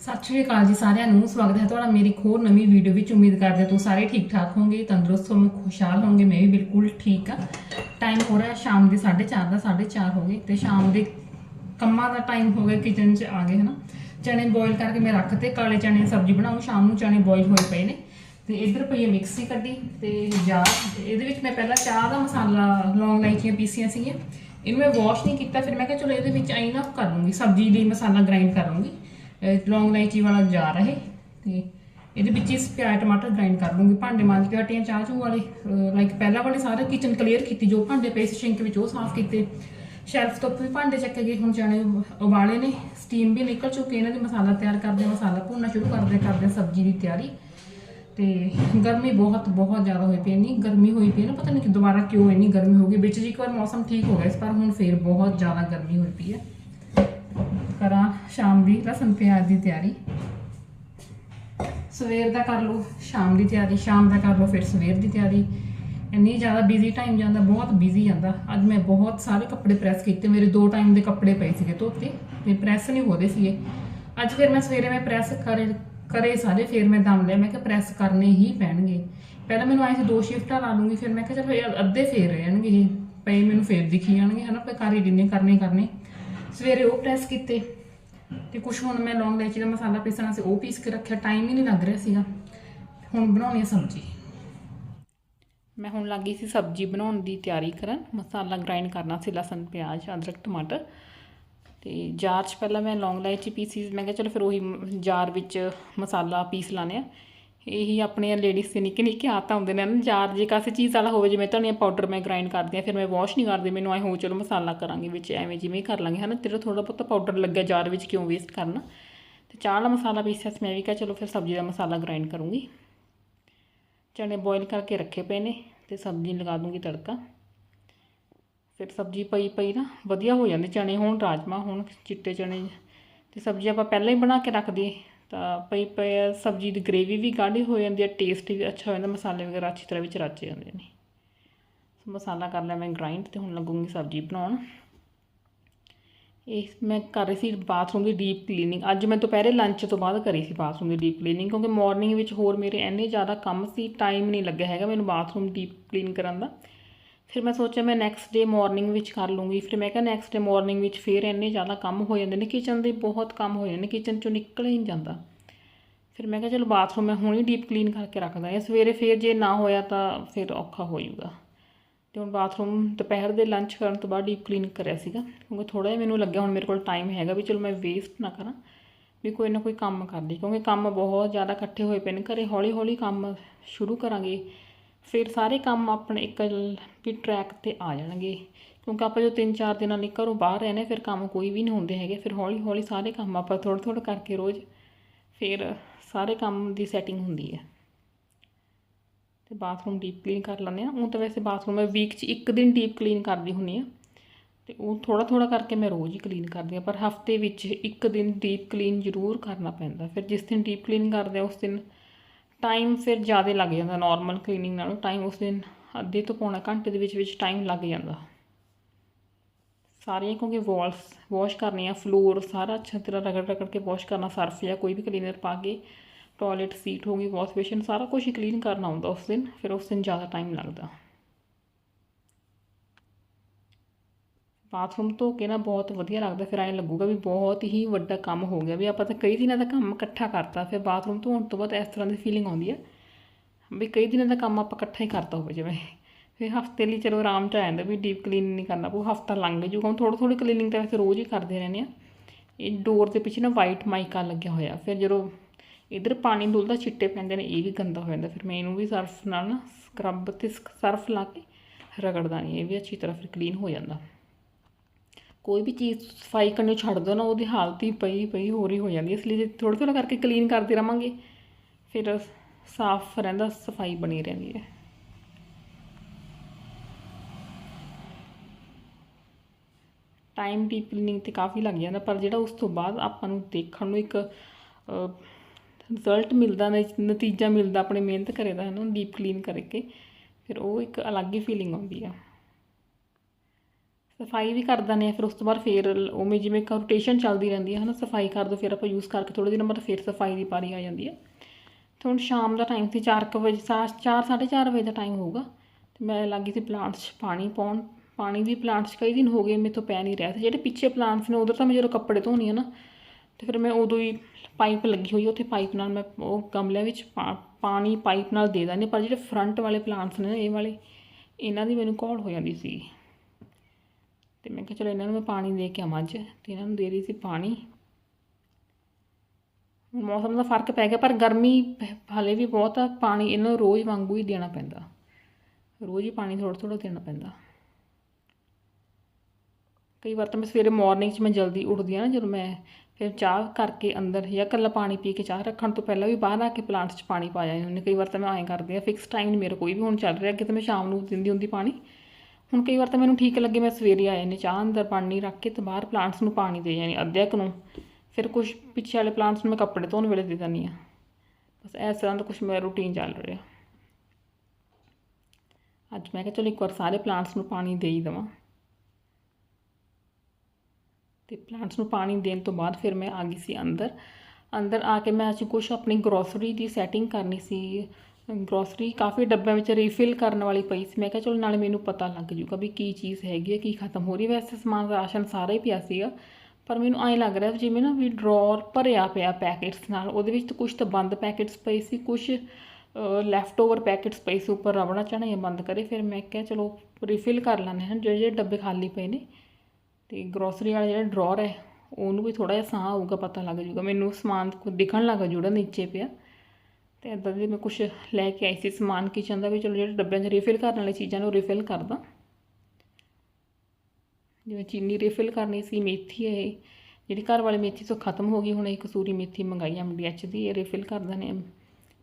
ਸਤਿ ਸ਼੍ਰੀ ਅਕਾਲ ਜੀ ਸਾਰਿਆਂ ਨੂੰ। ਸਵਾਗਤ ਹੈ ਤੁਹਾਡਾ ਮੇਰੀ ਇੱਕ ਹੋਰ ਨਵੀਂ ਵੀਡੀਓ ਵਿੱਚ। ਉਮੀਦ ਕਰਦੇ ਹਾਂ ਤੁਸੀਂ ਸਾਰੇ ਠੀਕ ਠਾਕ ਹੋਵੋਗੇ, ਤੰਦਰੁਸਤ ਹੋਵੋਗੇ, ਖੁਸ਼ਹਾਲ ਹੋਵੋਗੇ। ਮੈਂ ਵੀ ਬਿਲਕੁਲ ਠੀਕ ਆ ਟਾਈਮ ਹੋ ਰਿਹਾ ਸ਼ਾਮ ਦੇ 4:30 ਦਾ 4:30 ਹੋ ਗਏ। ਤੇ ਸ਼ਾਮ ਦੇ ਕੰਮਾਂ ਦਾ ਟਾਈਮ ਹੋ ਗਿਆ ਕਿਚਨ 'ਚ ਆ ਗਏ, ਹਨਾ। ਚਣੇ ਬੋਇਲ ਕਰਕੇ ਮੈਂ ਰੱਖਤੇ ਕਾਲੇ ਚਣੇ ਦੀ ਸਬਜ਼ੀ ਬਣਾਉਂ। ਸ਼ਾਮ ਨੂੰ ਚਣੇ ਬੋਇਲ ਹੋਏ ਪਏ ਨੇ। ਤੇ ਇੱਧਰ ਪਈ ਹੈ ਮਿਕਸੀ ਕੱਢੀ ਤੇ ਜਾ ਇਹਦੇ ਵਿੱਚ ਮੈਂ ਪਹਿਲਾਂ ਚਾਹ ਦਾ ਮਸਾਲਾ ਲੌਂਗ ਇਲਾਇਚੀਆਂ ਪੀਸੀਆਂ ਸੀਗੀਆਂ। ਇਹਨੂੰ ਮੈਂ ਵਾਸ਼ ਨਹੀਂ ਕੀਤਾ, ਫਿਰ ਮੈਂ ਕਿਹਾ ਚਲੋ ਇਹਦੇ ਵਿੱਚ ਆਈ ਨਾ ਕਰ ਲੂੰਗੀ। ਸਬਜ਼ੀ ਲਈ ਮਸਾਲਾ ਗ੍ਰਾਈਂਡ ਕਰ ਲੂੰਗੀ। ਲੌਂਗ ਇਲਾਇਚੀ ਵਾਲਾ ਜਾਰ ਹੈ ਤੇ ਇਹਦੇ ਵਿੱਚ ਹੀ ਪਿਆਜ਼, ਟਮਾਟਰ ਗ੍ਰਾਈਂਡ ਕਰ ਲੂੰਗੀ ਭਾਂਡੇ ਮਾਂਜ ਕੇ ਹਟੀਆਂ ਚਾਹ ਚੂ ਵਾਲੇ। ਲਾਈਕ ਪਹਿਲਾਂ ਵਾਲੇ ਸਾਰੇ ਕਿਚਨ ਕਲੀਅਰ ਕੀਤੀ, ਜੋ ਭਾਂਡੇ ਪਏ ਸੀ ਸਿੰਕ ਵਿੱਚ ਉਹ ਸਾਫ਼ ਕੀਤੇ। ਸ਼ੈਲਫ ਤੋਂ ਵੀ ਭਾਂਡੇ ਚੱਕੇ ਗਏ, ਹੁਣ ਜਾਣੇ ਉਬਾਲੇ ਨੇ। ਸਟੀਮ ਵੀ ਨਿਕਲ ਚੁੱਕੀ, ਇਹਨਾਂ ਦੀ ਮਸਾਲਾ ਤਿਆਰ ਕਰਦੇ ਮਸਾਲਾ ਭੁੰਨਣਾ ਸ਼ੁਰੂ ਕਰਦੇ ਕਰਦੇ ਸਬਜ਼ੀ ਦੀ ਤਿਆਰੀ। ਤੇ ਗਰਮੀ ਬਹੁਤ ਬਹੁਤ ਜ਼ਿਆਦਾ ਹੋਈ ਪਈ ਨਹੀਂ ਗਰਮੀ ਹੋਈ ਪਈ ਨਾ, ਪਤਾ ਨਹੀਂ ਕਿ ਦੁਬਾਰਾ ਕਿਉਂ ਇੰਨੀ ਗਰਮੀ ਹੋ ਗਈ। ਵਿੱਚ ਜੀ ਇੱਕ ਵਾਰ ਮੌਸਮ ਠੀਕ ਹੋ ਗਿਆ ਇਸ ਪਰ ਹੁਣ ਫੇਰ ਬਹੁਤ ਜ਼ਿਆਦਾ ਗਰਮੀ ਹੋਈ ਪਈ ਹੈ ਕਰਾਂ ਸ਼ਾਮ ਦੀ ਲਸਣ ਪਿਆਜ਼ ਦੀ ਤਿਆਰੀ। ਸਵੇਰ ਦਾ ਕਰ ਲਓ, ਸ਼ਾਮ ਦੀ ਤਿਆਰੀ, ਸ਼ਾਮ ਦਾ ਕਰ ਲਓ, ਫਿਰ ਸਵੇਰ ਦੀ ਤਿਆਰੀ। ਇੰਨੀ ਜ਼ਿਆਦਾ ਬਿਜ਼ੀ ਟਾਈਮ ਜਾਂਦਾ, ਬਹੁਤ ਬਿਜ਼ੀ ਜਾਂਦਾ। ਅੱਜ ਮੈਂ ਬਹੁਤ ਸਾਰੇ ਕੱਪੜੇ ਪ੍ਰੈਸ ਕੀਤੇ, ਮੇਰੇ ਦੋ ਟਾਈਮ ਦੇ ਕੱਪੜੇ ਪਏ ਸੀਗੇ ਧੋਤੇ, ਤੇ ਪ੍ਰੈਸ ਨਹੀਂ ਹੋਦੇ ਸੀਗੇ। ਅੱਜ ਫਿਰ ਮੈਂ ਸਵੇਰੇ ਮੈਂ ਪ੍ਰੈਸ ਕਰੇ ਕਰੇ ਸਾਰੇ, ਫਿਰ ਮੈਂ ਦਮ ਲਿਆ, ਮੈਂ ਕਿਹਾ ਪ੍ਰੈਸ ਕਰਨੇ ਹੀ ਪੈਣਗੇ। ਪਹਿਲਾਂ ਮੈਨੂੰ ਆਏ ਸੀ, ਦੋ ਸ਼ਿਫਟਾਂ ਲਾ ਲੂੰਗੀ, ਫਿਰ ਮੈਂ ਕਿਹਾ ਚਲੋ ਅੱਧੇ ਫੇਰ ਰਹਿਣਗੇ ਇਹ, ਪਏ ਮੈਨੂੰ ਫੇਰ ਦਿਖੀ ਜਾਣਗੇ, ਹਨਾ ਪੇ ਕਰ ਹੀ ਦਿੰਨੇ ਕਰਨੇ ਕਰਨੇ। ਸਵੇਰੇ ਉਹ ਪ੍ਰੈਸ ਕੀਤੇ ਤੇ ਕੁਛ ਹੁਣ ਮੈਂ ਲੌਂਗ ਇਲਾਇਚੀ ਦਾ ਮਸਾਲਾ ਪੀਸਣਾ ਸੀ, ਉਹ ਪੀਸ ਕੇ ਰੱਖਿਆ ਟਾਈਮ ਹੀ ਨਹੀਂ ਲੱਗ ਰਿਹਾ ਸੀਗਾ। ਹੁਣ ਬਣਾਉਣੀ ਹੈ ਸਬਜ਼ੀ। ਮੈਂ ਹੁਣ ਲੱਗੀ ਸੀ ਸਬਜ਼ੀ ਬਣਾਉਣ ਦੀ ਤਿਆਰੀ ਕਰਨ। ਮਸਾਲਾ ਗ੍ਰਾਈਂਡ ਕਰਨਾ ਸੀ, ਲਸਣ, ਪਿਆਜ਼, ਅਦਰਕ, ਟਮਾਟਰ। ਤੇ ਜਾਰ 'ਚ ਪਹਿਲਾਂ ਮੈਂ ਲੌਂਗ ਇਲਾਇਚੀ ਪੀਸਿਸ ਮੈਂ ਕਿਹਾ ਚਲੋ ਫਿਰ ਉਹੀ ਜਾਰ ਵਿੱਚ ਮਸਾਲਾ ਪੀਸ ਲਾਣੇ ਆ ਇਹੀ ਆਪਣੀਆਂ ਲੇਡੀਜ਼ ਦੇ ਨਿੱਕੇ ਨਿੱਕੇ ਹੱਥ ਆਉਂਦੇ ਨੇ ਨਾ ਜਾਰ ਜੇ ਕਾਸੇ ਚੀਜ਼ ਵਾਲਾ ਹੋਵੇ, ਜਿਵੇਂ ਧਨੀਆ ਪਾਊਡਰ ਮੈਂ ਗ੍ਰਾਈਂਡ ਕਰਦੀ ਆ ਫਿਰ ਮੈਂ ਵਾਸ਼ ਨਹੀਂ ਕਰਦੀ, ਮੈਨੂੰ ਐ ਹੋ, ਚਲੋ ਮਸਾਲਾ ਕਰਾਂਗੇ ਵਿੱਚ, ਐਵੇਂ ਜਿਵੇਂ ਕਰ ਲਾਂਗੇ, ਹਨਾ? ਤੇਰਾ ਥੋੜਾ ਬਹੁਤਾ ਪਾਊਡਰ ਲੱਗਿਆ ਜਾਰ ਵਿੱਚ ਕਿਉਂ ਵੇਸਟ ਕਰਨਾ? ਤੇ ਚਾਹ ਵਾਲਾ ਮਸਾਲਾ ਪੀਸਿਆ ਸੀ ਮੈਂ ਵੀ ਕਿਹਾ, ਚਲੋ ਫਿਰ ਸਬਜ਼ੀ ਦਾ ਮਸਾਲਾ ਗ੍ਰਾਈਂਡ ਕਰੂੰਗੀ। ਚਣੇ ਬੋਇਲ ਕਰਕੇ ਰੱਖੇ ਪਏ ਨੇ, ਤੇ ਸਬਜ਼ੀ ਲਗਾ ਦੂੰਗੀ ਤੜਕਾ। ਫਿਰ ਸਬਜ਼ੀ ਪਈ ਪਈ ਨਾ, ਵਧੀਆ ਹੋ ਜਾਂਦੇ ਚਣੇ ਹੋਣ ਰਾਜਮਾ ਹੋਣ, ਚਿੱਟੇ ਚਣੇ ਤੇ ਸਬਜ਼ੀ ਆਪਾਂ ਪਹਿਲਾਂ ਹੀ ਬਣਾ ਕੇ ਰੱਖ ਦਈਏ। ਤਾਂ ਪਈ ਪਈ ਸਬਜ਼ੀ ਦੀ ਗ੍ਰੇਵੀ ਵੀ ਗਾੜੀ ਹੋ ਜਾਂਦੀ ਹੈ ਟੇਸਟ ਵੀ ਅੱਛਾ ਹੋ ਜਾਂਦਾ, ਮਸਾਲੇ ਵਗੈਰਾ ਅੱਛੀ ਤਰ੍ਹਾਂ ਵਿੱਚ ਰਚ ਜਾਂਦੇ ਨੇ। ਸੋ ਮਸਾਲਾ ਕਰ ਲਿਆ ਮੈਂ ਗ੍ਰਾਈਂਡ ਤੇ ਹੁਣ ਲੱਗੂੰਗੀ ਸਬਜ਼ੀ ਬਣਾਉਣ। ਇਹ ਮੈਂ ਕਰ ਰਹੀ ਸੀ ਬਾਥਰੂਮ ਦੀ ਡੀਪ ਕਲੀਨਿੰਗ ਅੱਜ ਮੈਂ ਦੁਪਹਿਰੇ ਲੰਚ ਤੋਂ ਬਾਅਦ ਕਰੀ ਸੀ ਬਾਥਰੂਮ ਦੀ ਡੀਪ ਕਲੀਨਿੰਗ ਕਿਉਂਕਿ ਮਾਰਨਿੰਗ ਵਿੱਚ ਹੋਰ ਮੇਰੇ ਇੰਨੇ ਜ਼ਿਆਦਾ ਕੰਮ ਸੀ ਟਾਈਮ ਨਹੀਂ ਲੱਗਿਆ ਹੈਗਾ ਮੈਨੂੰ ਬਾਥਰੂਮ ਡੀਪ ਕਲੀਨ ਕਰਨ ਦਾ। ਫਿਰ ਮੈਂ ਸੋਚਿਆ ਮੈਂ ਨੈਕਸਟ ਡੇ ਮਾਰਨਿੰਗ ਵਿੱਚ ਕਰ ਲੂੰਗੀ। ਫਿਰ ਮੈਂ ਕਿਹਾ ਨੈਕਸਟ ਡੇ ਮਾਰਨਿੰਗ ਵਿੱਚ ਫਿਰ ਇੰਨੇ ਜ਼ਿਆਦਾ ਕੰਮ ਹੋ ਜਾਂਦੇ ਨੇ ਕਿਚਨ ਦੇ, ਬਹੁਤ ਕੰਮ ਹੋ ਜਾਂਦੇ ਨੇ ਕਿਚਨ ਚੋਂ ਨਿਕਲ ਹੀ ਨਹੀਂ ਜਾਂਦਾ। ਫਿਰ ਮੈਂ ਕਿਹਾ ਚਲੋ ਬਾਥਰੂਮ ਮੈਂ ਹੁਣੀ ਡੀਪ ਕਲੀਨ ਕਰਕੇ ਰੱਖਦਾ। ਹਾਂ ਸਵੇਰੇ ਫਿਰ ਜੇ ਨਾ ਹੋਇਆ ਤਾਂ ਫਿਰ ਔਖਾ ਹੋ ਜਾਊਗਾ। ਤੇ ਹੁਣ ਬਾਥਰੂਮ ਦੁਪਹਿਰ ਦੇ ਲੰਚ ਕਰਨ ਤੋਂ ਬਾਅਦ ਡੀਪ ਕਲੀਨ ਕਰਿਆ ਸੀਗਾ। ਕਿਉਂਕਿ ਥੋੜਾ ਜਿਹਾ ਮੈਨੂੰ ਲੱਗਿਆ ਹੁਣ ਮੇਰੇ ਕੋਲ ਟਾਈਮ ਹੈਗਾ ਵੀ ਚਲੋ ਮੈਂ ਵੇਸਟ ਨਾ ਕਰਾਂ, ਵੀ ਕੋਈ ਨਾ ਕੋਈ ਕੰਮ ਕਰਦੀ। ਕਿਉਂਕਿ ਕੰਮ ਬਹੁਤ ਜ਼ਿਆਦਾ ਇਕੱਠੇ ਹੋਏ ਪਏ ਨੇ। ਘਰੇ ਹੌਲੀ ਹੌਲੀ ਕੰਮ ਸ਼ੁਰੂ ਕਰਾਂਗੇ। ਫਿਰ ਸਾਰੇ ਕੰਮ ਆਪਣੇ ਇੱਕ ਵੀ ਟਰੈਕ ਤੇ ਆ ਜਾਣਗੇ। ਕਿਉਂਕਿ ਆਪਾਂ ਜੋ 3-4 ਦਿਨਾਂ ਲਈ ਘਰੋਂ ਬਾਹਰ ਰਹਿੰਦੇ ਫਿਰ ਕੰਮ ਕੋਈ ਵੀ ਨਹੀਂ ਹੁੰਦੇ ਹੈਗੇ। ਫਿਰ ਹੌਲੀ ਹੌਲੀ ਸਾਰੇ ਕੰਮ ਆਪਾਂ ਥੋੜ੍ਹਾ ਥੋੜ੍ਹਾ ਕਰਕੇ ਰੋਜ਼ ਫਿਰ ਸਾਰੇ ਕੰਮ ਦੀ ਸੈਟਿੰਗ ਹੁੰਦੀ ਹੈ। ਤੇ ਬਾਥਰੂਮ ਡੀਪ ਕਲੀਨ ਕਰ ਲੈਂਦੇ ਆ ਉਹ ਤਾਂ ਵੈਸੇ ਬਾਥਰੂਮ ਮੈਂ ਵੀਕ 'ਚ ਇੱਕ ਦਿਨ ਡੀਪ ਕਲੀਨ ਕਰਦੀ ਹੁੰਦੀ ਆ ਤੇ ਉਹ ਥੋੜਾ ਥੋੜਾ ਕਰਕੇ ਮੈਂ ਰੋਜ਼ ਹੀ ਕਲੀਨ ਕਰਦੀ ਆ ਪਰ ਹਫ਼ਤੇ ਵਿੱਚ ਇੱਕ ਦਿਨ ਡੀਪ ਕਲੀਨ ਜ਼ਰੂਰ ਕਰਨਾ ਪੈਂਦਾ। ਫਿਰ ਜਿਸ ਦਿਨ ਡੀਪ ਕਲੀਨ ਕਰਦੇ ਆ ਉਸ ਦਿਨ ਟਾਈਮ ਫਿਰ ਜ਼ਿਆਦਾ ਲੱਗ ਜਾਂਦਾ ਨਾਰਮਲ ਕਲੀਨਿੰਗ ਨਾਲੋਂ ਟਾਈਮ ਉਸ ਦਿਨ ਅੱਧੇ ਤੋਂ ਪੌਣਾ ਘੰਟੇ ਦੇ ਵਿੱਚ ਵਿੱਚ ਟਾਈਮ ਲੱਗ ਜਾਂਦਾ। ਸਾਰੀਆਂ ਕਿਉਂਕਿ ਵਾਲਸ ਵਾਸ਼ ਕਰਨੀਆਂ ਫਲੋਰ ਸਾਰਾ ਅੱਛਾ ਤਰ੍ਹਾਂ ਰਗੜ ਰਗੜ ਕੇ ਵਾਸ਼ ਕਰਨਾ ਸਰਫ ਜਾਂ ਕੋਈ ਵੀ ਕਲੀਨਰ ਪਾ ਕੇ ਟਾਇਲਟ ਸੀਟ ਹੋ ਗਈ ਵਾਸ਼ ਬੇਸ਼ਨ ਸਾਰਾ ਕੁਝ ਹੀ ਕਲੀਨ ਕਰਨਾ ਹੁੰਦਾ ਉਸ ਦਿਨ, ਫਿਰ ਉਸ ਦਿਨ ਜ਼ਿਆਦਾ ਟਾਈਮ ਲੱਗਦਾ। ਬਾਥਰੂਮ ਧੋ ਕੇ ਨਾ ਬਹੁਤ ਵਧੀਆ ਲੱਗਦਾ, ਫਿਰ ਐਂ ਲੱਗੂਗਾ ਵੀ ਬਹੁਤ ਹੀ ਵੱਡਾ ਕੰਮ ਹੋ ਗਿਆ, ਵੀ ਆਪਾਂ ਤਾਂ ਕਈ ਦਿਨਾਂ ਦਾ ਕੰਮ ਇਕੱਠਾ ਕਰਤਾ, ਫਿਰ ਬਾਥਰੂਮ ਧੋਣ ਤੋਂ ਬਾਅਦ ਇਸ ਤਰ੍ਹਾਂ ਦੀ ਫੀਲਿੰਗ ਆਉਂਦੀ ਆ, ਵੀ ਕਈ ਦਿਨਾਂ ਦਾ ਕੰਮ ਆਪਾਂ ਇਕੱਠਾ ਹੀ ਕਰਤਾ ਹੋਵੇ ਜਿਵੇਂ, ਫਿਰ ਹਫ਼ਤੇ ਲਈ ਚਲੋ ਆਰਾਮ ਚ ਆ ਜਾਂਦਾ ਵੀ ਡੀਪ ਕਲੀਨ ਨਹੀਂ ਕਰਨਾ ਪਊ, ਹਫਤਾ ਲੰਘ ਜੂਗਾ ਹੁਣ ਥੋੜੀ ਥੋੜੀ ਕਲੀਨਿੰਗ ਤਾਂ ਵੈਸੇ ਰੋਜ਼ ਹੀ ਕਰਦੇ ਰਹਿੰਦੇ ਆ, ਇਹ ਡੋਰ ਦੇ ਪਿੱਛੇ ਨਾ ਵਾਈਟ ਮਾਈਕਾ ਲੱਗਿਆ ਹੋਇਆ, ਫਿਰ ਜਦੋਂ ਇਧਰ ਪਾਣੀ ਡੁੱਲਦਾ, ਛਿੱਟੇ ਪੈਂਦੇ ਨੇ, ਇਹ ਵੀ ਗੰਦਾ ਹੋ ਜਾਂਦਾ, ਫਿਰ ਮੈਂ ਇਹਨੂੰ ਵੀ ਸਰਫ ਨਾਲ ਨਾ ਸਕਰਬ ਤੇ ਸਰਫ ਲਾ ਕੇ ਰਗੜਦਾ ਨਹੀਂ ਇਹ ਵੀ ਅੱਛੀ ਤਰ੍ਹਾਂ ਫਿਰ ਕਲੀਨ ਹੋ ਜਾਂਦਾ। ਕੋਈ ਵੀ ਚੀਜ਼ ਸਫ਼ਾਈ ਕਰਨੀ ਛੱਡ ਦੋ ਨਾ, ਉਹਦੀ ਹਾਲਤ ਹੀ ਪਈ ਪਈ ਹੋਰ ਹੀ ਹੋ ਜਾਂਦੀ ਇਸ ਲਈ ਜੇ ਥੋੜ੍ਹਾ ਥੋੜ੍ਹਾ ਕਰਕੇ ਕਲੀਨ ਕਰਦੇ ਰਵਾਂਗੇ, ਫਿਰ ਸਾਫ਼ ਰਹਿੰਦਾ, ਸਫ਼ਾਈ ਬਣੀ ਰਹਿੰਦੀ ਹੈ। ਟਾਈਮ ਡੀਪ ਕਲੀਨਿੰਗ ਤੇ ਕਾਫੀ ਲੱਗ ਜਾਂਦਾ, ਪਰ ਜਿਹੜਾ ਉਸ ਤੋਂ ਬਾਅਦ ਆਪਾਂ ਨੂੰ ਦੇਖਣ ਨੂੰ ਇੱਕ ਰਿਜ਼ਲਟ ਮਿਲਦਾ ਨਤੀਜਾ ਮਿਲਦਾ ਆਪਣੇ ਮਿਹਨਤ ਕਰੇ ਦਾ, ਹੈ ਨਾ ਡੀਪ ਕਲੀਨ ਕਰਕੇ, ਫਿਰ ਉਹ ਇੱਕ ਅਲੱਗ ਹੀ ਫੀਲਿੰਗ ਆਉਂਦੀ ਆ। ਸਫ਼ਾਈ ਵੀ ਕਰ ਦਿੰਦੇ ਆ ਫਿਰ ਉਸ ਤੋਂ ਬਾਅਦ ਫਿਰ ਉਵੇਂ ਜਿਵੇਂ ਰੋਟੇਸ਼ਨ ਚੱਲਦੀ ਰਹਿੰਦੀ ਹੈ, ਹਨਾ, ਸਫ਼ਾਈ ਕਰ ਦੋ, ਫਿਰ ਆਪਾਂ ਯੂਜ਼ ਕਰਕੇ ਥੋੜੇ ਦਿਨਾਂ ਬਾਅਦ ਫਿਰ ਸਫ਼ਾਈ ਦੀ ਪਾਰੀ ਆ ਜਾਂਦੀ ਹੈ। ਤੇ ਹੁਣ ਸ਼ਾਮ ਦਾ ਟਾਈਮ ਸੀ 4 ਵਜੇ 4 4:30 ਵਜੇ ਦਾ ਟਾਈਮ ਹੋਊਗਾ, ਤੇ ਮੈਂ ਲੱਗੀ ਸੀ ਪਲਾਂਟਸ 'ਚ ਪਾਣੀ ਪਾਉਣ, ਪਾਣੀ ਵੀ ਪਲਾਂਟਸ ਕਈ ਦਿਨ ਹੋ ਗਏ, ਮੇਰੇ ਤੋਂ ਪੈ ਨਹੀਂ ਰਿਹਾ ਸੀ, ਜਿਹੜੇ ਪਿੱਛੇ ਪਲਾਂਟਸ ਨੇ ਉਧਰ ਤਾਂ ਮੈਂ ਜਦੋਂ ਕੱਪੜੇ ਧੋਣੀ ਆ ਨਾ, ਤੇ ਫਿਰ ਮੈਂ ਉਦੋਂ ਹੀ ਪਾਈਪ ਲੱਗੀ ਹੋਈ ਉੱਥੇ ਪਾਈਪ ਨਾਲ ਮੈਂ ਉਹ ਗਮਲਿਆਂ ਵਿੱਚ ਪਾਣੀ ਪਾਈਪ ਨਾਲ ਦੇ ਦਿੰਦੀ ਪਰ ਜਿਹੜੇ ਫਰੰਟ ਵਾਲੇ ਪਲਾਂਟਸ ਨੇ ਇਹ ਵਾਲੇ, ਇਹਨਾਂ ਦੀ ਮੈਨੂੰ ਕਾਲ ਹੋ ਜਾਂਦੀ ਸੀ। ਤੇ ਮੈਂ ਕਿਹਾ ਚਲੋ ਇਹਨਾਂ ਨੂੰ ਮੈਂ ਪਾਣੀ ਦੇ ਕੇ ਆਵਾਂ ਅੱਜ ਤੇ ਇਹਨਾਂ ਨੂੰ ਦੇ ਰਹੀ ਸੀ ਪਾਣੀ। ਮੌਸਮ ਦਾ ਫ਼ਰਕ ਪੈ ਗਿਆ, ਪਰ ਗਰਮੀ ਹਾਲੇ ਵੀ ਬਹੁਤ ਆ, ਪਾਣੀ ਇਹਨਾਂ ਨੂੰ ਰੋਜ਼ ਵਾਂਗੂ ਹੀ ਦੇਣਾ ਪੈਂਦਾ। ਰੋਜ਼ ਹੀ ਪਾਣੀ ਥੋੜ੍ਹਾ ਥੋੜ੍ਹਾ ਦੇਣਾ ਪੈਂਦਾ। ਕਈ ਵਾਰ ਤਾਂ ਮੈਂ ਸਵੇਰੇ ਮਾਰਨਿੰਗ 'ਚ ਮੈਂ ਜਲਦੀ ਉੱਠਦੀ ਆ ਨਾ, ਜਦੋਂ ਮੈਂ ਫਿਰ ਚਾਹ ਕਰਕੇ ਅੰਦਰ ਜਾਂ ਇਕੱਲਾ ਪਾਣੀ ਪੀ ਕੇ ਚਾਹ ਰੱਖਣ ਤੋਂ ਪਹਿਲਾਂ ਵੀ ਬਾਹਰ ਆ ਕੇ ਪਲਾਂਟਸ 'ਚ ਪਾਣੀ ਪਾਇਆ ਉਹਨੇ ਕਈ ਵਾਰ ਤਾਂ ਮੈਂ ਐਂ ਕਰਦੀ ਆ ਫਿਕਸ ਟਾਈਮ ਨਹੀਂ ਮੇਰਾ ਕੋਈ ਵੀ ਹੁਣ ਚੱਲ ਰਿਹਾ, ਅੱਗੇ ਤਾਂ ਮੈਂ ਸ਼ਾਮ ਨੂੰ ਦਿੰਦੀ ਹੁੰਦੀ ਪਾਣੀ। ਹੁਣ ਕਈ ਵਾਰ ਤਾਂ ਮੈਨੂੰ ਠੀਕ ਲੱਗੇ, ਮੈਂ ਸਵੇਰੇ ਆ ਜਾਂਦੀ ਚਾਹ ਅੰਦਰ ਪਾਣੀ ਰੱਖ ਕੇ ਤੇ ਬਾਹਰ ਪਲਾਂਟਸ ਨੂੰ ਪਾਣੀ ਦੇ ਜਾਣੀ ਅੱਧੇ ਨੂੰ। ਫਿਰ ਕੁਝ ਪਿੱਛੇ ਵਾਲੇ ਪਲਾਂਟਸ ਨੂੰ ਮੈਂ ਕੱਪੜੇ ਧੋਣ ਵੇਲੇ ਦੇ ਦਿੰਦੀ ਆ ਬਸ ਇਸ ਤਰ੍ਹਾਂ ਦਾ ਕੁਝ ਮੇਰਾ ਰੂਟੀਨ ਚੱਲ ਰਿਹਾ। ਅੱਜ ਮੈਂ ਕਿਹਾ ਚਲੋ ਇੱਕ ਵਾਰ ਸਾਰੇ ਪਲਾਂਟਸ ਨੂੰ ਪਾਣੀ ਦੇ ਹੀ ਦੇਵਾਂ। ਤੇ ਪਲਾਂਟਸ ਨੂੰ ਪਾਣੀ ਦੇਣ ਤੋਂ ਬਾਅਦ ਫਿਰ ਮੈਂ ਆ ਗਈ ਸੀ ਅੰਦਰ। ਅੰਦਰ ਆ ਕੇ ਮੈਂ ਅੱਜ ਕੁਝ ਆਪਣੀ ਗਰੋਸਰੀ ਦੀ ਸੈਟਿੰਗ ਕਰਨੀ ਸੀ। ਗਰੋਸਰੀ ਕਾਫੀ ਡੱਬਿਆਂ ਵਿੱਚ ਰੀਫਿਲ ਕਰਨ ਵਾਲੀ ਪਈ ਸੀ। ਮੈਂ ਕਿਹਾ ਚਲੋ ਨਾਲੇ ਮੈਨੂੰ ਪਤਾ ਲੱਗ ਜੂਗਾ ਵੀ ਕੀ ਚੀਜ਼ ਹੈਗੀ ਹੈ ਕੀ ਖਤਮ ਹੋ ਰਹੀ ਵੈਸੇ ਸਮਾਨ ਰਾਸ਼ਨ ਸਾਰਾ ਹੀ ਪਿਆ ਸੀਗਾ, ਪਰ ਮੈਨੂੰ ਐਂ ਲੱਗ ਰਿਹਾ ਜਿਵੇਂ ਨਾ ਵੀ ਡਰਾਅਰ ਭਰਿਆ ਪਿਆ ਪੈਕੇਟਸ ਨਾਲ, ਉਹਦੇ ਵਿੱਚ ਤਾਂ ਕੁਝ ਤਾਂ ਬੰਦ ਪੈਕੇਟਸ ਪਏ ਸੀ ਕੁਝ ਲੈਫਟ ਓਵਰ ਪੈਕੇਟਸ ਪਏ ਸੀ, ਉੱਪਰ ਰਬੜਾ ਚੜਾਈਆਂ ਬੰਦ ਕਰੇ। ਫਿਰ ਮੈਂ ਕਿਹਾ ਚਲੋ ਰੀਫਿਲ ਕਰ ਲੈਂਦੇ ਹਾਂ, ਜਿਹੜੇ ਜਿਹੜੇ ਡੱਬੇ ਖਾਲੀ ਪਏ ਨੇ, ਤੇ ਗਰੋਸਰੀ ਵਾਲਾ ਜਿਹੜਾ ਡਰਾਅਰ ਹੈ, ਉਹਨੂੰ ਵੀ ਥੋੜਾ ਜਿਹਾ ਸਾਹ ਆਊਗਾ, ਪਤਾ ਲੱਗ ਜੂਗਾ ਮੈਨੂੰ ਸਮਾਨ ਦਿਖਣ ਲੱਗ ਜੂੜਾ ਨੀਚੇ ਪਿਆ। ਤੇ ਇਦਾਂ ਦੇ ਮੈਂ ਕੁਝ ਲੈ ਕੇ ਆਈ ਸੀ ਸਮਾਨ ਕਿਚਨ ਦਾ ਵੀ, ਚਲੋ ਜਿਹੜੇ ਡੱਬਿਆਂ 'ਚ ਰੀਫਿਲ ਕਰਨ ਵਾਲੀ ਚੀਜ਼ਾਂ ਨੂੰ ਰੀਫਿਲ ਕਰਦਾ ਜਿਵੇਂ ਚੀਨੀ ਰੀਫਿਲ ਕਰਨੀ ਸੀ ਮੇਥੀ ਹੈ ਇਹ, ਜਿਹੜੀ ਘਰ ਵਾਲੀ ਮੇਥੀ ਤੋਂ ਖਤਮ ਹੋ ਗਈ, ਹੁਣ ਇਹ ਕਸੂਰੀ ਮੇਥੀ ਮੰਗਾਈ ਐਮਡੀਐਚ ਦੀ, ਇਹ ਰੀਫਿਲ ਕਰ ਨੇ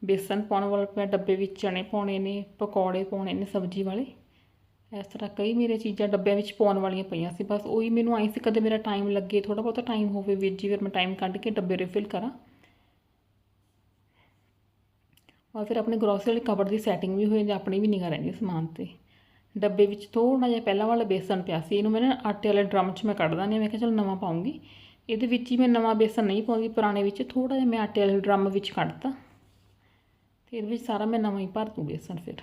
ਬੇਸਨ ਪਾਉਣ ਵਾਲਾ ਪਿਆ ਡੱਬੇ ਵਿੱਚ ਚਣੇ ਪਾਉਣੇ ਨੇ, ਪਕੌੜੇ ਪਾਉਣੇ ਨੇ, ਸਬਜ਼ੀ ਵਾਲੇ। ਇਸ ਤਰ੍ਹਾਂ ਕਈ ਮੇਰੇ ਚੀਜ਼ਾਂ ਡੱਬਿਆਂ ਵਿੱਚ ਪਾਉਣ ਵਾਲੀਆਂ ਪਈਆਂ ਸੀ, ਬਸ ਉਹੀ ਮੈਨੂੰ ਆਈ ਸੀ, ਕਦੇ ਮੇਰਾ ਟਾਈਮ ਲੱਗੇ ਥੋੜਾ ਬਹੁਤਾ ਟਾਈਮ ਹੋਵੇ ਵਿੱਚ ਜੀ, ਫਿਰ ਮੈਂ ਟਾਈਮ ਕੱਢ ਕੇ ਡੱਬੇ ਰੀਫਿਲ ਕਰਾਂ। ਔਰ ਫਿਰ ਆਪਣੇ ਗਰੋਸਰੀ ਵਾਲੇ ਕਬਰ ਦੀ ਸੈਟਿੰਗ ਵੀ ਹੋਈ ਜਾਂਦੀ ਆਪਣੀ ਵੀ ਨਿਗਾ ਰਹਿੰਦੀ ਸਮਾਨ ਤੇ। ਡੱਬੇ ਵਿੱਚ ਥੋੜਾ ਜਿਹਾ ਪਹਿਲਾਂ ਵਾਲਾ ਬੇਸਨ ਪਿਆ ਸੀ, ਇਹਨੂੰ ਮੈਂ ਨਾ ਆਟੇ ਵਾਲੇ ਡਰਮ 'ਚ ਮੈਂ ਕੱਢ ਦਾਂਗੀ ਮੈਂ ਕਿਹਾ ਚਲ ਨਵਾਂ ਪਾਉਂਗੀ। ਇਹਦੇ ਵਿੱਚ ਹੀ ਮੈਂ ਨਵਾਂ ਬੇਸਨ ਨਹੀਂ ਪਾਉਂਦੀ, ਪੁਰਾਣੇ ਵਿੱਚ ਥੋੜਾ ਜਿਹਾ ਮੈਂ ਆਟੇ ਵਾਲੇ ਡਰਮ ਵਿੱਚ ਕੱਢਤਾ। ਤੇ ਇਹਦੇ ਵਿੱਚ ਸਾਰਾ ਮੈਂ ਨਵਾਂ ਹੀ ਭਰ ਦੂੰ ਬੇਸਨ ਫਿਰ।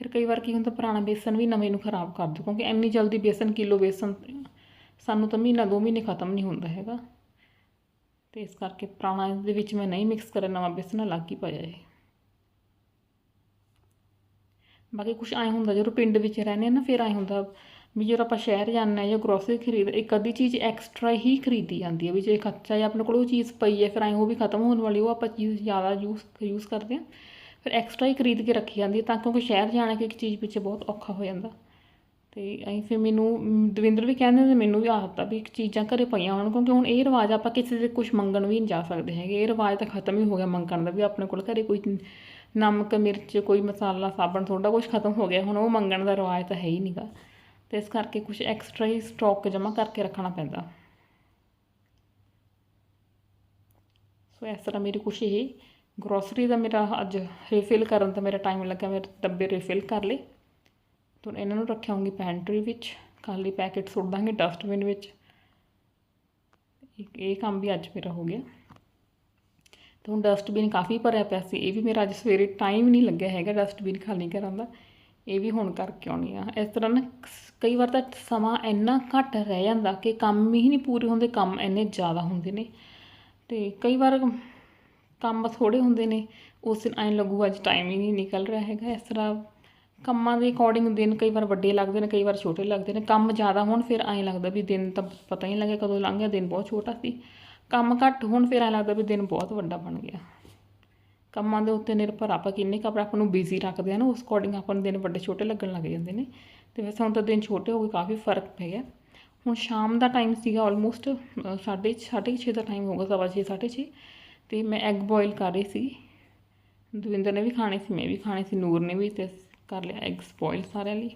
ਫਿਰ ਕਈ ਵਾਰ ਕੀ ਹੁੰਦਾ, ਪੁਰਾਣਾ ਬੇਸਨ ਵੀ ਨਵੇਂ ਨੂੰ ਖਰਾਬ ਕਰ ਦਿਓ ਕਿਉਂਕਿ ਇੰਨੀ ਜਲਦੀ ਬੇਸਨ, ਕਿਲੋ ਬੇਸਨ ਸਾਨੂੰ ਤਾਂ ਮਹੀਨਾ ਦੋ ਮਹੀਨੇ ਖਤਮ ਨਹੀਂ ਹੁੰਦਾ ਹੈਗਾ। ਤੇ ਇਸ ਕਰਕੇ ਪੁਰਾਣਾ ਇਹਦੇ ਵਿੱਚ ਮੈਂ ਨਹੀਂ ਮਿਕਸ ਕਰਿਆ, ਨਵਾਂ ਬੇਸਨ ਅਲੱਗ ਹੀ ਪਾਇਆ ਹੈ ਬਾਕੀ ਕੁਝ ਐਂ ਹੁੰਦਾ, ਜਦੋਂ ਪਿੰਡ ਵਿੱਚ ਰਹਿੰਦੇ ਆ ਨਾ, ਫਿਰ ਐਂ ਹੁੰਦਾ ਵੀ ਜਦੋਂ ਆਪਾਂ ਸ਼ਹਿਰ ਜਾਂਦੇ ਆ ਜਾਂ ਗਰੋਸਰੀ ਖਰੀਦ, ਇੱਕ ਅੱਧੀ ਚੀਜ਼ ਐਕਸਟਰਾ ਹੀ ਖਰੀਦੀ ਜਾਂਦੀ ਹੈ ਵੀ ਜੇ ਖਰਚਾ ਜਾਂ ਆਪਣੇ ਕੋਲ ਉਹ ਚੀਜ਼ ਪਈ ਹੈ, ਫਿਰ ਐਂ ਉਹ ਵੀ ਖਤਮ ਹੋਣ ਵਾਲੀ, ਉਹ ਆਪਾਂ ਚੀਜ਼ ਜ਼ਿਆਦਾ ਯੂਜ਼ ਯੂਜ਼ ਕਰਦੇ ਆ ਫਿਰ ਐਕਸਟਰਾ ਹੀ ਖਰੀਦ ਕੇ ਰੱਖੀ ਜਾਂਦੀ ਹੈ ਤਾਂ ਕਿਉਂਕਿ ਸ਼ਹਿਰ ਜਾਣਾ ਕਿ ਇੱਕ ਚੀਜ਼ ਪਿੱਛੇ ਬਹੁਤ ਔਖਾ ਹੋ ਜਾਂਦਾ। ਤੇ ਅਸੀਂ ਫਿਰ ਮੈਨੂੰ, ਦਵਿੰਦਰ ਵੀ ਕਹਿੰਦੇ ਨੇ ਮੈਨੂੰ ਵੀ ਆਦਤ ਆ ਵੀ ਚੀਜ਼ਾਂ ਘਰੇ ਪਈਆਂ ਹੋਣ, ਕਿਉਂਕਿ ਹੁਣ ਇਹ ਰਿਵਾਜ ਆਪਾਂ ਕਿਸੇ ਦੇ ਕੁਝ ਮੰਗਣ ਵੀ ਨਹੀਂ ਜਾ ਸਕਦੇ ਹੈਗੇ, ਇਹ ਰਿਵਾਜ ਤਾਂ ਖਤਮ ਹੀ ਹੋ ਗਿਆ ਮੰਗਣ ਦਾ ਵੀ ਆਪਣੇ ਕੋਲ ਘਰੇ ਕੋਈ ਨਮਕ, ਮਿਰਚ, ਕੋਈ ਮਸਾਲਾ, ਸਾਬਣ ਥੋੜਾ ਕੁਝ ਖਤਮ ਹੋ ਗਿਆ। ਹੁਣ ਉਹ ਮੰਗਣ ਦਾ ਰਿਵਾਜ ਤਾਂ ਹੈ ਹੀ ਨਹੀਂਗਾ ਤੇ ਇਸ ਕਰਕੇ ਕੁਝ ਐਕਸਟਰਾ ਹੀ ਸਟਾਕ ਜਮ੍ਹਾਂ ਕਰਕੇ ਰੱਖਣਾ ਪੈਂਦਾ। ਸੋ ਇਸ ਤਰ੍ਹਾਂ ਮੇਰੀ ਕੁਛ ਇਹ ਗਰੋਸਰੀ ਦਾ ਮੇਰਾ ਅੱਜ ਰੀਫਿਲ ਕਰਨ ਦਾ ਮੇਰਾ ਟਾਈਮ ਲੱਗਾ। ਮੇਰੇ ਡੱਬੇ ਰੀਫਿਲ ਕਰ ਲਏ। ਤਾਂ ਇਹਨਾਂ ਨੂੰ ਰੱਖਿਆਉਂਗੀ ਪੈਂਟਰੀ ਵਿੱਚ। ਖਾਲੀ ਪੈਕੇਟ ਸੁੱਟ ਦਾਂਗੇ ਡਸਟਬਿਨ ਵਿੱਚ। ਇਹ ਕੰਮ ਵੀ ਅੱਜ ਮੇਰਾ ਹੋ ਗਿਆ। ਤੇ ਹੁਣ ਡਸਟਬਿਨ ਕਾਫੀ ਭਰਿਆ ਪਿਆ ਸੀ, ਇਹ ਵੀ ਮੇਰਾ ਅੱਜ ਸਵੇਰੇ ਟਾਈਮ ਨਹੀਂ ਲੱਗਿਆ ਹੈਗਾ ਡਸਟਬਿਨ ਖਾਲੀ ਕਰਨ ਦਾ। ਇਹ ਵੀ ਹੁਣ ਕਰਕੇ ਆਉਣੀ ਆ। ਇਸ ਤਰ੍ਹਾਂ ਨਾ ਕਈ ਵਾਰ ਤਾਂ ਸਮਾਂ ਇੰਨਾ ਘੱਟ ਰਹਿ ਜਾਂਦਾ ਕਿ ਕੰਮ ਹੀ ਨਹੀਂ ਪੂਰੇ ਹੁੰਦੇ, ਕੰਮ ਇੰਨੇ ਜ਼ਿਆਦਾ ਹੁੰਦੇ ਨੇ। ਤੇ ਕਈ ਵਾਰ ਕੰਮ ਥੋੜੇ ਹੁੰਦੇ ਨੇ, ਉਸ ਦਿਨ ਐਂ ਲੱਗੂ ਅੱਜ ਟਾਈਮ ਹੀ ਨਹੀਂ ਨਿਕਲ ਰਿਹਾ ਹੈਗਾ। ਇਸ ਤਰ੍ਹਾਂ ਕੰਮਾਂ ਦੇ ਅਕੋਰਡਿੰਗ ਦਿਨ ਕਈ ਵਾਰ ਵੱਡੇ ਲੱਗਦੇ ਨੇ, ਕਈ ਵਾਰ ਛੋਟੇ ਲੱਗਦੇ ਨੇ। ਕੰਮ ਜ਼ਿਆਦਾ ਹੋਣ, ਫਿਰ ਐਂ ਲੱਗਦਾ ਵੀ ਦਿਨ ਤਾਂ ਪਤਾ ਹੀ ਨਹੀਂ ਲੱਗਿਆ ਕਦੋਂ ਲੰਘ ਗਿਆ, ਦਿਨ ਬਹੁਤ ਛੋਟਾ ਸੀ। ਕੰਮ ਘੱਟ ਹੋਣ, ਫਿਰ ਐਂ ਲੱਗਦਾ ਵੀ ਦਿਨ ਬਹੁਤ ਵੱਡਾ ਬਣ ਗਿਆ। ਕੰਮਾਂ ਦੇ ਉੱਤੇ ਨਿਰਭਰ, ਆਪਾਂ ਕਿੰਨੇ ਕੁ ਆਪਾਂ ਨੂੰ ਬਿਜ਼ੀ ਰੱਖਦੇ ਆ ਨਾ, ਉਸ ਅਕੋਰਡਿੰਗ ਆਪਾਂ ਨੂੰ ਦਿਨ ਵੱਡੇ ਛੋਟੇ ਲੱਗਣ ਲੱਗ ਜਾਂਦੇ ਨੇ। ਤੇ ਵੈਸੇ ਹੁਣ ਤਾਂ ਦਿਨ ਛੋਟੇ ਹੋ ਗਏ, ਕਾਫੀ ਫ਼ਰਕ ਪੈ ਗਿਆ। ਹੁਣ ਸ਼ਾਮ ਦਾ ਟਾਈਮ ਸੀਗਾ ਆਲਮੋਸਟ ਸਾਢੇ ਸਾਢੇ ਛੇ ਦਾ ਟਾਈਮ ਹੋਗਾ ਸਵਾ ਛੇ, ਸਾਢੇ ਛੇ। ਤੇ ਮੈਂ ਐਗ ਬੋਇਲ ਕਰ ਰਹੀ ਸੀ। ਦਵਿੰਦਰ ਨੇ ਵੀ ਖਾਣੇ ਸੀ, ਮੈਂ ਵੀ ਖਾਣੇ ਸੀ, ਨੂਰ ਨੇ ਵੀ ਤੇ ਕਰ ਲਿਆ ਐਗਸ ਬੋਇਲ ਸਾਰਿਆਂ ਲਈ।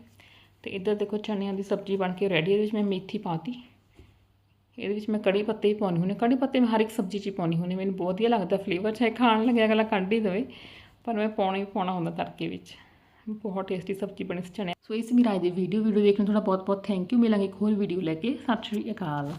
ਤੇ ਇੱਧਰ ਦੇਖੋ ਚਣਿਆਂ ਦੀ ਸਬਜ਼ੀ ਬਣ ਕੇ ਰੈਡੀ ਇਹਦੇ ਵਿੱਚ ਮੈਂ ਮੇਥੀ ਪਾਤੀ ਇਹਦੇ ਵਿੱਚ ਮੈਂ ਕੜੀ ਪੱਤੇ ਹੀ ਪਾਉਣੇ ਹੁੰਦੇ ਕੜੀ ਪੱਤੇ ਮੈਂ ਹਰ ਇੱਕ ਸਬਜ਼ੀ 'ਚ ਹੀ ਪਾਉਣੀ ਹੁੰਦੀ ਮੈਨੂੰ ਬਹੁਤ ਵਧੀਆ ਲੱਗਦਾ ਫਲੇਵਰ ਚਾਹੇ ਖਾਣ ਲੱਗਿਆ, ਅਗਲਾ ਕੱਢ ਹੀ ਦੇਵੇ। ਪਰ ਮੈਂ ਪਾਉਣਾ ਹੀ ਪਾਉਣਾ ਹੁੰਦਾ ਤੜਕੇ ਵਿੱਚ। ਬਹੁਤ ਟੇਸਟੀ ਸਬਜ਼ੀ ਬਣੀ ਸੀ ਚਣੇ ਸੋ ਇਸ ਮੇਰਾ ਅੱਜ ਦੀ ਵੀਡੀਓ ਵੀਡੀਓ ਦੇਖਣ ਨੂੰ ਤੁਹਾਡਾ ਬਹੁਤ ਬਹੁਤ ਥੈਂਕ ਯੂ ਮਿਲਾਂਗੇ ਇੱਕ ਹੋਰ ਵੀਡੀਓ ਲੈ ਕੇ। ਸਤਿ ਸ਼੍ਰੀ ਅਕਾਲ।